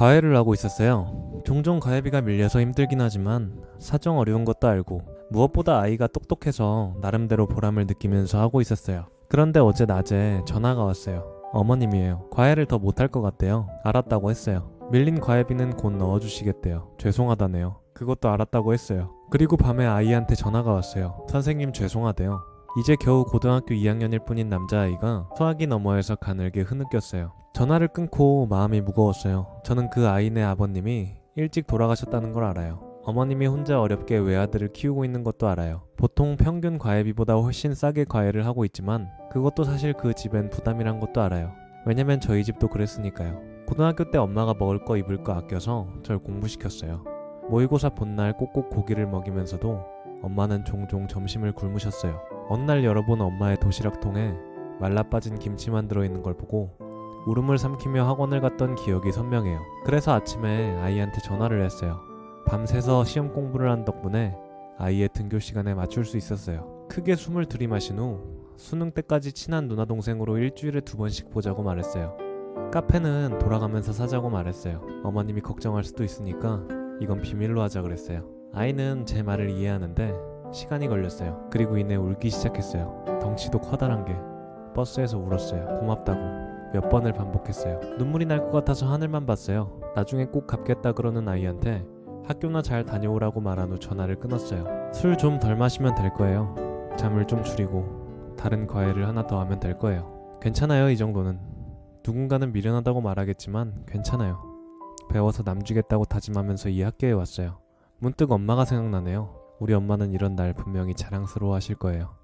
과외를 하고 있었어요. 종종 과외비가 밀려서 힘들긴 하지만 사정 어려운 것도 알고 무엇보다 아이가 똑똑해서 나름대로 보람을 느끼면서 하고 있었어요. 그런데 어제 낮에 전화가 왔어요. 어머님이에요. 과외를 더 못할 것 같대요. 알았다고 했어요. 밀린 과외비는 곧 넣어주시겠대요. 죄송하다네요. 그것도 알았다고 했어요. 그리고 밤에 아이한테 전화가 왔어요. 선생님 죄송하대요. 이제 겨우 고등학교 2학년일 뿐인 남자아이가 소화기 너머에서 가늘게 흐느꼈어요. 전화를 끊고 마음이 무거웠어요. 저는 그 아이네 아버님이 일찍 돌아가셨다는 걸 알아요. 어머님이 혼자 어렵게 외아들을 키우고 있는 것도 알아요. 보통 평균 과외비보다 훨씬 싸게 과외를 하고 있지만 그것도 사실 그 집엔 부담이란 것도 알아요. 왜냐면 저희 집도 그랬으니까요. 고등학교 때 엄마가 먹을 거 입을 거 아껴서 절 공부시켰어요. 모의고사 본날 꼭꼭 고기를 먹이면서도 엄마는 종종 점심을 굶으셨어요. 어느 날 열어본 엄마의 도시락통에 말라 빠진 김치만 들어있는 걸 보고 울음을 삼키며 학원을 갔던 기억이 선명해요. 그래서 아침에 아이한테 전화를 했어요. 밤새서 시험 공부를 한 덕분에 아이의 등교 시간에 맞출 수 있었어요. 크게 숨을 들이마신 후 수능 때까지 친한 누나 동생으로 일주일에 두 번씩 보자고 말했어요. 카페는 돌아가면서 사자고 말했어요. 어머님이 걱정할 수도 있으니까 이건 비밀로 하자 그랬어요. 아이는 제 말을 이해하는데 시간이 걸렸어요. 그리고 이내 울기 시작했어요. 덩치도 커다란 게 버스에서 울었어요. 고맙다고 몇 번을 반복했어요. 눈물이 날 것 같아서 하늘만 봤어요. 나중에 꼭 갚겠다 그러는 아이한테 학교나 잘 다녀오라고 말한 후 전화를 끊었어요. 술 좀 덜 마시면 될 거예요. 잠을 좀 줄이고 다른 과외를 하나 더 하면 될 거예요. 괜찮아요, 이 정도는. 누군가는 미련하다고 말하겠지만 괜찮아요. 배워서 남주겠다고 다짐하면서 이 학교에 왔어요. 문득 엄마가 생각나네요. 우리 엄마는 이런 날 분명히 자랑스러워 하실 거예요.